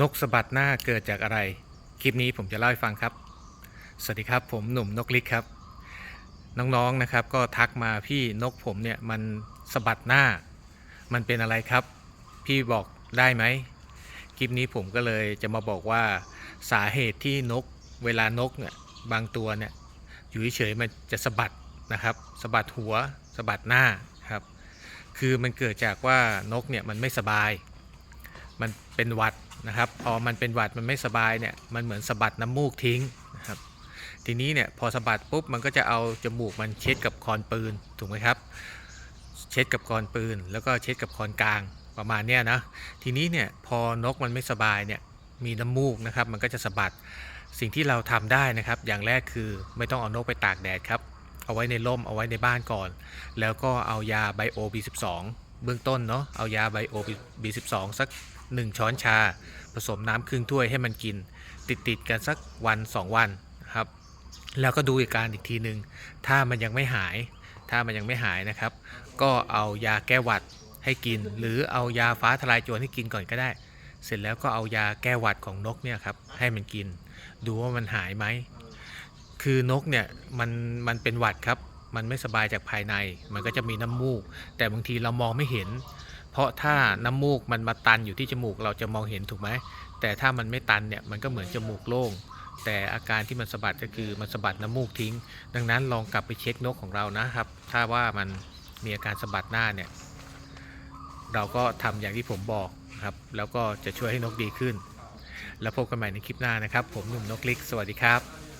นกสะบัดหน้าเกิดจากอะไร คลิปนี้ผมจะเล่าให้ฟังครับ สวัสดีครับผมหนุ่มนกลิกครับ น้องๆนะครับ ก็ทักมาพี่นกผมเนี่ยมันสะบัดหน้า มันเป็นอะไรครับ พี่บอกได้ไหมคลิปนี้ผมก็เลยจะมาบอกว่าสาเหตุที่นกเวลานกเนี่ยบางตัวเนี่ยอยู่เฉยๆมันจะสะบัดนะครับสะบัดหัวสะบัดหน้าครับ คือมันเกิดจากว่านกเนี่ยมันไม่สบาย มันเป็นหวัดนะครับ พอมันเป็นหวัดมันไม่สบายเนี่ยมันเหมือนสะบัดน้ำมูกทิ้งนะครับ ทีนี้เนี่ยพอสะบัดปุ๊บมันก็จะเอาจมูกมันเช็ดกับคอนปืนถูกไหมครับ เช็ดกับคอนปืน แล้วก็เช็ดกับคอนกลางประมาณเนี้ยนะทีนี้เนี่ยพอนกมันไม่สบายเนี่ยมีน้ำมูกนะครับ มันก็จะสะบัดสิ่งที่เราทำได้นะครับ อย่างแรกคือไม่ต้องเอานกไปตากแดดครับ เอาไว้ในร่มเอาไว้ในบ้านก่อน แล้วก็เอายาไบโอ B12 เบื้องต้นเนาะเอายาไบโอ B12 สัก 1 ช้อนชา ผสมน้ำครึ่งถ้วยให้มันกิน ติดติดๆกันสักวัน 2 วันนะครับ แล้วก็ดูอาการอีกทีหนึ่งถ้ามันยังไม่หาย ถ้ามันยังไม่หายนะครับ ก็เอายาแก้หวัดให้กิน หรือเอายาฟ้าทลายโจรให้กินก่อนก็ได้ เสร็จแล้วก็เอายาแก้หวัดของนกเนี่ยครับให้มันกิน ดูว่ามันหายไหมคือนกเนี่ยมันมันเป็นหวัดครับ มันไม่สบายจากภายใน มันก็จะมีน้ำมูก แต่บางทีเรามองไม่เห็น เพราะถ้าน้ำมูกมันมาตันอยู่ที่จมูกเราจะมองเห็นถูกไหมแต่ถ้ามันไม่ตันเนี่ยมันก็เหมือนจมูกโล่งแต่อาการที่มันสะบัดก็คือมันสะบัดน้ำมูกทิ้ง ดังนั้นลองกลับไปเช็คนกของเรานะครับ ถ้าว่ามันมีอาการสะบัดหน้าเนี่ย เราก็ทำอย่างที่ผมบอกครับ แล้วก็จะช่วยให้นกดีขึ้น แล้วพบกันใหม่ในคลิปหน้านะครับ ผมหนุ่มนกลิก สวัสดีครับ